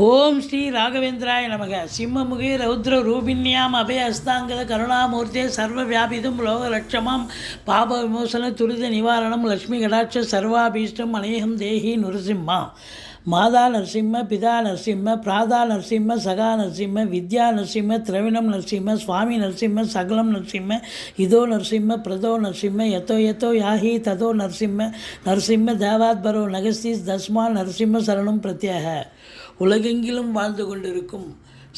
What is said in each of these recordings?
ஓம் ஸ்ரீ ராகவேந்திராய நமக. சிம்மமுகி ரௌத்ர ரூபிண்யாம் அபய அஸ்தாங்கத கருணாமூர்த்தே சர்வ வியாபிதம் லோக லட்சமாம் பாப விமோசன துரித நிவாரணம் லக்ஷ்மி கடாட்ச சர்வாபீஷ்டம் அநேகம் தேகி நுரசிம்மா. மாதா நரசிம்ம பிதா நரசிம்ம பிராதா நரசிம்ம சகா நரசிம்ம வித்யா நரசிம்ம திரவிணம் நரசிம்ம சுவாமி நரசிம்ம சகலம் நரசிம்ம இதோ நரசிம்ம பிரதோ நரசிம்ம எத்தோ எத்தோ யாஹி ததோ நரசிம்ம நரசிம்ம தேவாத்பரோ நகஸ்தீஸ் தஸ்மா நரசிம்ம சரணம் பிரத்யேக. உலகெங்கிலும் வாழ்ந்து கொண்டிருக்கும்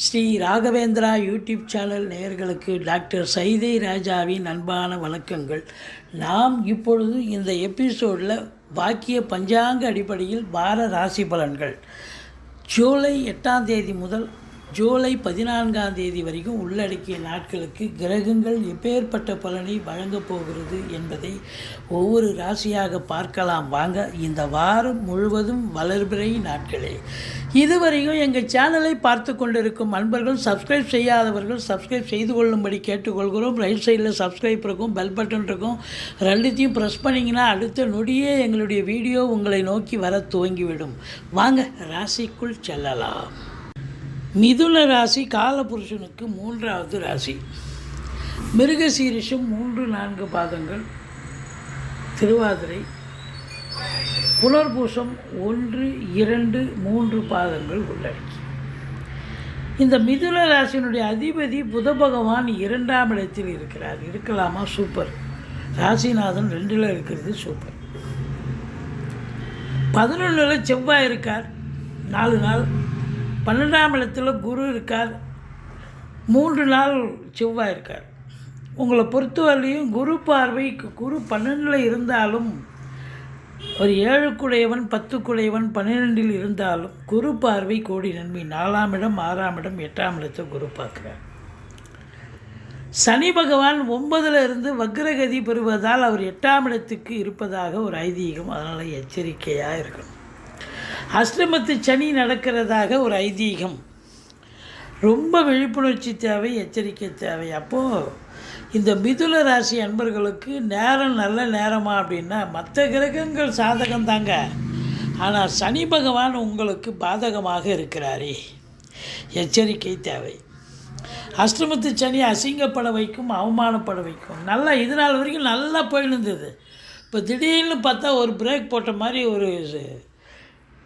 ஸ்ரீ ராகவேந்திரா யூடியூப் சேனல் நேயர்களுக்கு டாக்டர் சைதை ராஜாவின் அன்பான வணக்கங்கள். நாம் இப்பொழுது இந்த எபிசோடில் வாக்கிய பஞ்சாங்க அடிப்படையில் வார ராசி பலன்கள். ஜூலை எட்டாம் தேதி முதல் ஜூலை பதினான்காம் தேதி வரைக்கும் உள்ளடக்கிய நாட்களுக்கு கிரகங்கள் எப்பேற்பட்ட பலனை வழங்கப் போகிறது என்பதை ஒவ்வொரு ராசியாக பார்க்கலாம். வாங்க இந்த வாரம் முழுவதும் வளர்பிறை நாட்களே. இதுவரையும் எங்கள் சேனலை பார்த்து கொண்டிருக்கும் அன்பர்கள் சப்ஸ்கிரைப் செய்யாதவர்கள் சப்ஸ்கிரைப் செய்து கொள்ளும்படி கேட்டுக்கொள்கிறோம். ரைட் சைடில் சப்ஸ்கிரைப் இருக்கும் பெல் பட்டன் இருக்கும். ரெண்டுத்தையும் ப்ரெஸ் பண்ணிங்கன்னா அடுத்த நொடியே எங்களுடைய வீடியோ உங்களை நோக்கி வர துவங்கிவிடும். வாங்க ராசிக்குள் செல்லலாம். மிதுன ராசி காலபுருஷனுக்கு மூன்றாவது ராசி. மிருகசீரிஷம் மூன்று நான்கு பாதங்கள். திருவாதிரை. புனர்பூசம் ஒன்று இரண்டு மூன்று பாதங்கள் உள்ளடக்கி. இந்த மிதுன ராசியினுடைய அதிபதி புத பகவான் இரண்டாம் இடத்தில் இருக்கிறார். இருக்கலாமா? சூப்பர். ராசிநாதன் ரெண்டில் இருக்கிறது சூப்பர். பதினொன்றில் செவ்வாய் இருக்கார். நாலு நாள் பன்னெண்டாம் இடத்துல குரு இருக்கார். மூன்று நாள் செவ்வாய் இருக்கார். உங்களை பொறுத்தவரையும் குரு பார்வை குரு பன்னெண்டில் இருந்தாலும் ஒரு ஏழுக்குடையவன் பத்துக்குடையவன் பன்னிரெண்டில் இருந்தாலும் குரு பார்வை கோடி நன்மை. நாலாம் இடம் ஆறாம் இடம் எட்டாம் இடத்தை குரு பார்க்குறார். சனி பகவான் ஒன்பதில் இருந்து வக்ரகதி பெறுவதால் அவர் எட்டாம் இடத்துக்கு இருப்பதாக ஒரு ஐதீகம் அதனால் எச்சரிக்கையாக இருக்கணும். அஷ்டமத்து சனி நடக்கிறதாக ஒரு ஐதீகம். ரொம்ப விழிப்புணர்ச்சி தேவை எச்சரிக்கை தேவை. அப்போது இந்த மிதுல ராசி அன்பர்களுக்கு நேரம் நல்ல நேரமா அப்படின்னா மற்ற கிரகங்கள் சாதகம் தாங்க ஆனால் சனி பகவான் உங்களுக்கு பாதகமாக இருக்கிறாரே. எச்சரிக்கை தேவை. அஷ்டமத்து சனி அசிங்கப்பட வைக்கும் அவமானப்பட வைக்கும். நல்லா இது நாள் வரைக்கும் நல்லா போயிருந்தது இப்போ திடீர்னு பார்த்தா ஒரு பிரேக் போட்ட மாதிரி ஒரு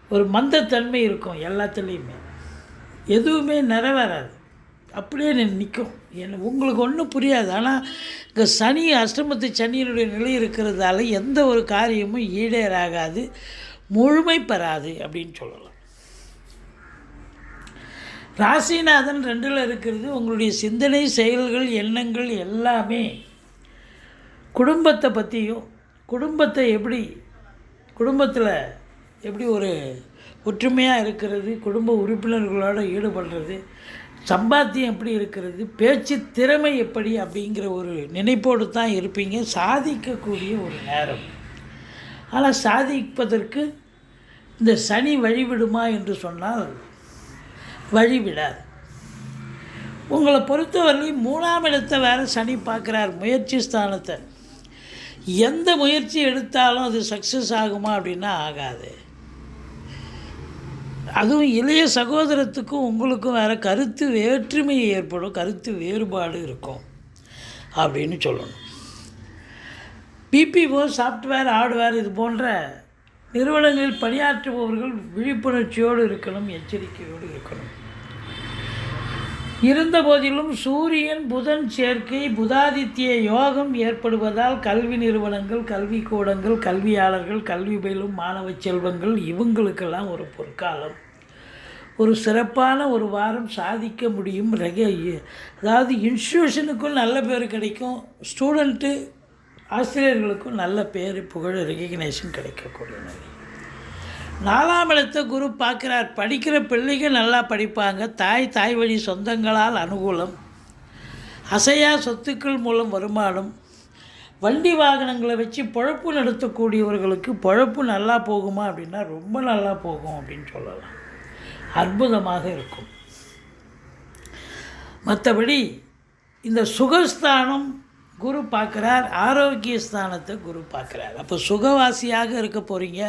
ஒரு மந்தத்தன்மை இருக்கும் எல்லாத்துலேயுமே. எதுவுமே நிறைவேறாது. அப்படியே நிற்கும் என்ன உங்களுக்கு ஒன்றும் புரியாது. ஆனால் இங்கே சனி அஷ்டமத்து சனியினுடைய நிலை இருக்கிறதால எந்த ஒரு காரியமும் ஈடேறாகாது முழுமை பெறாது அப்படின்னு சொல்லலாம். ராசிநாதன் ரெண்டில் இருக்கிறது உங்களுடைய சிந்தனை செயல்கள் எண்ணங்கள் எல்லாமே குடும்பத்தை பற்றியும் குடும்பத்தை எப்படி குடும்பத்தில் எப்படி ஒரு ஒற்றுமையாக இருக்கிறது குடும்ப உறுப்பினர்களோடு ஈடுபடுறது சம்பாத்தியம் எப்படி இருக்கிறது பேச்சு திறமை எப்படி அப்படிங்கிற ஒரு நினைப்போடு தான் இருப்பீங்க. சாதிக்கக்கூடிய ஒரு நேரம். ஆனால் சாதிப்பதற்கு இந்த சனி வழிவிடுமா என்று சொன்னால் வழிவிடாது. உங்களை பொறுத்தவரை மூணாம் இடத்தை வேறு சனி பார்க்குறார் முயற்சி ஸ்தானத்தை. எந்த முயற்சி எடுத்தாலும் அது சக்ஸஸ் ஆகுமா அப்படின்னா ஆகாது. அதுவும் இளைய சகோதரத்துக்கும் உங்களுக்கும் வேறு கருத்து வேற்றுமை ஏற்படும் கருத்து வேறுபாடு இருக்கும் அப்படின்னு சொல்லணும். பிபிஓ சாஃப்ட்வேர் ஹார்ட்வேர் இது போன்ற நிறுவனங்களில் பணியாற்றுபவர்கள் விழிப்புணர்ச்சியோடு இருக்கணும் எச்சரிக்கையோடு இருக்கணும். இருந்த போதிலும் சூரியன் புதன் சேர்க்கை புதாதித்ய யோகம் ஏற்படுவதால் கல்வி நிறுவனங்கள் கல்வி கூடங்கள் கல்வியாளர்கள் கல்வி பயிலும் மாணவ செல்வங்கள் இவங்களுக்கெல்லாம் ஒரு பொற்காலம். ஒரு சிறப்பான ஒரு வாரம் சாதிக்க முடியும். ரக அதாவது இன்ஸ்டியூஷனுக்கும் நல்ல பேர் கிடைக்கும். ஸ்டூடெண்ட்டு ஆசிரியர்களுக்கும் நல்ல பேர் புகழ் ரெகக்னேஷன் கிடைக்கக்கூடிய நிலை. நாலாம் இடத்தை குரு பார்க்குறார். படிக்கிற பிள்ளைகள் நல்லா படிப்பாங்க. தாய் தாய் வழி சொந்தங்களால் அனுகூலம். அசையா சொத்துக்கள் மூலம் வருமானம். வண்டி வாகனங்களை வச்சு பொழப்பு நடத்தக்கூடியவர்களுக்கு பொழப்பு நல்லா போகுமா அப்படின்னா ரொம்ப நல்லா போகும் அப்படின்னு சொல்லலாம். அற்புதமாக இருக்கும். மற்றபடி இந்த சுகஸ்தானம் குரு பார்க்குறார். ஆரோக்கிய ஸ்தானத்தை குரு பார்க்குறார். அப்போ சுகவாசியாக இருக்க போகிறீங்க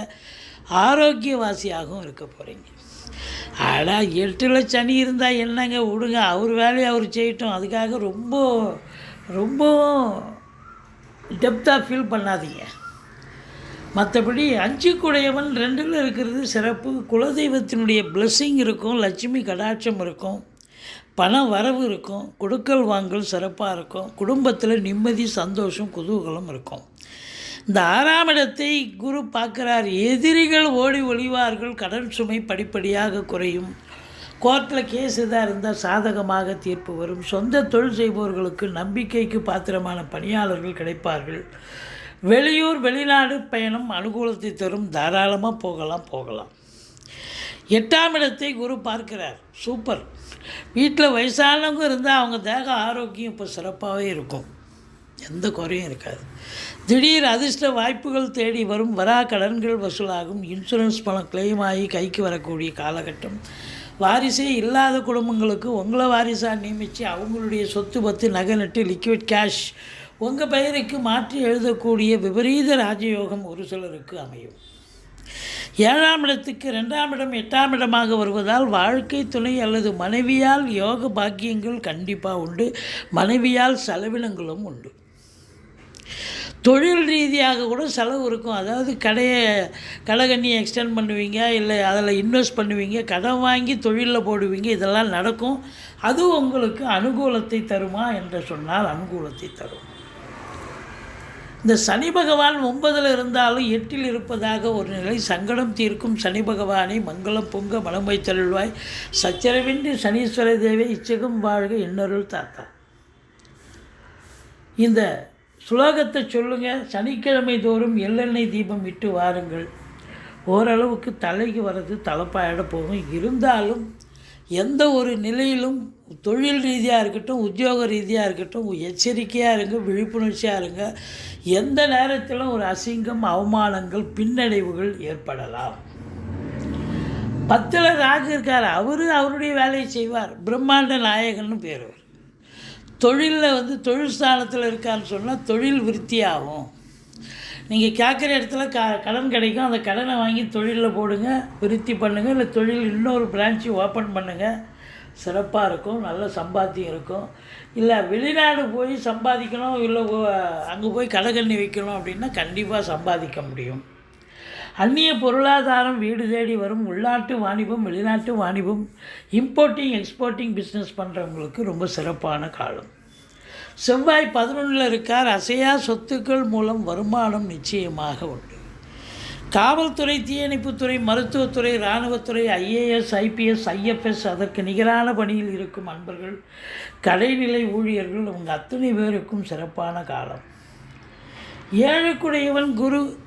ஆரோக்கியவாசியாகவும் இருக்க போகிறீங்க அடா எட்டில் சனி இருந்தால் என்னங்க விடுங்க அவர் வேலையை அவர் செய்யட்டும். அதுக்காக ரொம்ப ரொம்பவும் டெப்த்தாக ஃபீல் பண்ணாதீங்க. மற்றபடி அஞ்சு குடையவன் ரெண்டில் இருக்கிறது சிறப்பு. குலதெய்வத்தினுடைய blessing இருக்கும். லட்சுமி கடாட்சம் இருக்கும். பண வரவு இருக்கும். கொடுக்கல் வாங்கல் சிறப்பாக இருக்கும். குடும்பத்தில் நிம்மதி சந்தோஷம் குதூகலம் இருக்கும். இந்த ஆறாம் இடத்தை குரு பார்க்குறார். எதிரிகள் ஓடி ஒளிவார்கள் கடன் சுமை படிப்படியாக குறையும். கோர்ட்டில் கேஸ் எதாக இருந்தால் சாதகமாக தீர்ப்பு வரும். சொந்த தொழில் செய்பவர்களுக்கு நம்பிக்கைக்கு பாத்திரமான பணியாளர்கள் கிடைப்பார்கள். வெளியூர் வெளிநாடு பயணம் அனுகூலத்தை தரும். தாராளமாக போகலாம் போகலாம். எட்டாம் இடத்தை குரு பார்க்கிறார். சூப்பர். வீட்டில் வயசானவங்க இருந்தால் அவங்க தேக ஆரோக்கியம் இப்போ சிறப்பாகவே இருக்கும். எந்த குறையும் இருக்காது. திடீர் அதிர்ஷ்ட வாய்ப்புகள் தேடி வரும் வரா கடன்கள் வசூலாகும். இன்சூரன்ஸ் பணம் கிளைம் ஆகி கைக்கு வரக்கூடிய காலகட்டம். வாரிசே இல்லாத குடும்பங்களுக்கு உங்களை வாரிசாக நியமித்து அவங்களுடைய சொத்து பத்து நகை நட்டு லிக்விட் கேஷ் உங்கள் பெயருக்கு மாற்றி எழுதக்கூடிய விபரீத ராஜயோகம் ஒரு சிலருக்கு அமையும். ஏழாம் இடத்துக்கு ரெண்டாம் இடம் எட்டாம் இடமாக வருவதால் வாழ்க்கை துணை அல்லது மனைவியால் யோக பாக்கியங்கள் கண்டிப்பாக உண்டு. மனைவியால் செலவினங்களும் உண்டு. தொழில் ரீதியாக கூட செலவு இருக்கும். அதாவது கடையை கடைகண்ணியை எக்ஸ்டெண்ட் பண்ணுவீங்க இல்லை அதில் இன்வெஸ்ட் பண்ணுவீங்க கடன் வாங்கி தொழிலில் போடுவீங்க இதெல்லாம் நடக்கும். அது உங்களுக்கு அனுகூலத்தை தருமா என்று சொன்னால் அனுகூலத்தை தரும். இந்த சனி பகவான் ஒன்பதில் இருந்தாலும் எட்டில் இருப்பதாக ஒரு நிலை சங்கடம் தீர்க்கும். சனி பகவானை மங்களம் பொங்க மலம் வைத்தருள்வாய். சச்சரவின்றி சனீஸ்வர தேவி இச்சகம் வாழ்க இன்னொருள் தாத்தா. இந்த சுலோகத்தை சொல்லுங்க. சனிக்கிழமை தோறும் எள்ளெண்ணெய் தீபம் விட்டு வாருங்கள். ஓரளவுக்கு தலைக்கு வர்றது தலைப்பாயிட போகும். இருந்தாலும் எந்த ஒரு நிலையிலும் தொழில் ரீதியாக இருக்கட்டும் உத்தியோக ரீதியாக இருக்கட்டும் எச்சரிக்கையாக இருங்க விழிப்புணர்ச்சியாக இருங்க. எந்த நேரத்திலும் ஒரு அசிங்கம் அவமானங்கள் பின்னடைவுகள் ஏற்படலாம். பத்தில் ராகு இருக்கார். அவரு அவருடைய வேலையை செய்வார். பிரம்மாண்ட நாயகன்னு பேர் தொழிலில் வந்து தொழில் ஸ்தானத்தில் இருக்கான்னு சொன்னால் தொழில் விருத்தியாகும். நீங்கள் கேட்குற இடத்துல க கடன் கிடைக்கும். அந்த கடனை வாங்கி தொழிலில் போடுங்க விருத்தி பண்ணுங்கள் இல்லை தொழில் இன்னொரு பிரான்ச்சு ஓப்பன் பண்ணுங்கள் சிறப்பாக இருக்கும் நல்ல சம்பாத்தியம் இருக்கும். இல்லை வெளிநாடு போய் சம்பாதிக்கணும் இல்லை அங்கே போய் கடை கண்ணி வைக்கணும் அப்படின்னா கண்டிப்பாக சம்பாதிக்க முடியும். அந்நிய பொருளாதாரம் வீடு தேடி வரும் உள்நாட்டு வாணிபம் வெளிநாட்டு வாணிபம் இம்போர்ட்டிங் எக்ஸ்போர்ட்டிங் பிஸ்னஸ் பண்ணுறவங்களுக்கு ரொம்ப சிறப்பான காலம். செவ்வாய் பதினொன்றில் இருக்கார். அசையா சொத்துக்கள் மூலம் வருமானம் நிச்சயமாக உண்டு. காவல்துறை தீயணைப்புத்துறை மருத்துவத்துறை இராணுவத்துறை ஐஏஎஸ் ஐபிஎஸ் ஐஎஃப்எஸ் அதற்கு நிகரான பணியில் இருக்கும் அன்பர்கள் கடைநிலை ஊழியர்கள் அவங்க அத்தனை பேருக்கும் சிறப்பான காலம். ஏழுக்குடையவன் குரு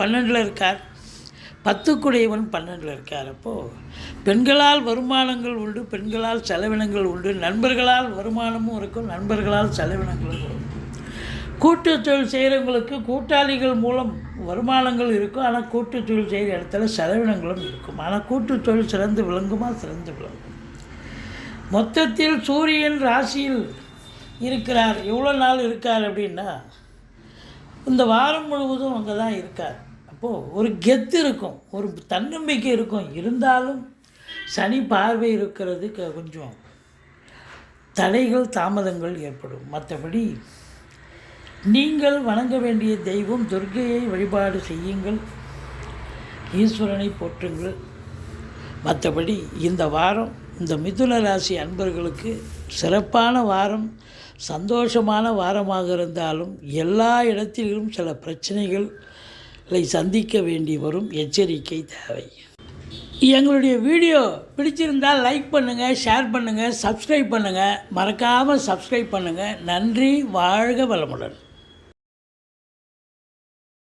பன்னெண்டில் இருக்கார். பத்துக்குடையவன் பன்னெண்டில் இருக்கார். அப்போது பெண்களால் வருமானங்கள் உண்டு பெண்களால் செலவினங்கள் உண்டு நண்பர்களால் வருமானமும் இருக்கும் நண்பர்களால் செலவினங்களும் இருக்கும். கூட்டு தொழில் செய்கிறவங்களுக்கு கூட்டாளிகள் மூலம் வருமானங்கள் இருக்கும் ஆனால் கூட்டு தொழில் செய்கிற இடத்துல செலவினங்களும் இருக்கும். ஆனால் கூட்டு தொழில் சிறந்து விளங்குமா? சிறந்து விளங்கும். மொத்தத்தில் சூரியன் ராசியில் இருக்கிறார். எவ்வளோ நாள் இருக்கார் அப்படின்னா இந்த வாரம் முழுவதும் அங்கே தான் இருக்கார். அப்போது ஒரு கெத்து இருக்கும் ஒரு தன்னம்பிக்கை இருக்கும். இருந்தாலும் சனி பார்வை இருக்கிறது க- கொஞ்சம் தடைகள் தாமதங்கள் ஏற்படும். மற்றபடி நீங்கள் வணங்க வேண்டிய தெய்வம் துர்க்கையை வழிபாடு செய்யுங்கள். ஈஸ்வரனை போற்றுங்கள். மற்றபடி இந்த வாரம் இந்த மிதுன ராசி அன்பர்களுக்கு சிறப்பான வாரம் சந்தோஷமான வாரமாக இருந்தாலும் எல்லா இடத்திலும் சில பிரச்சனைகள் சந்திக்க வேண்டி வரும் எச்சரிக்கை தேவை. எங்களுடைய வீடியோ பிடிச்சிருந்தால் லைக் பண்ணுங்கள் ஷேர் பண்ணுங்கள் சப்ஸ்கிரைப் பண்ணுங்கள் மறக்காமல் சப்ஸ்கிரைப் பண்ணுங்கள் நன்றி வாழ்க வளமுடன்.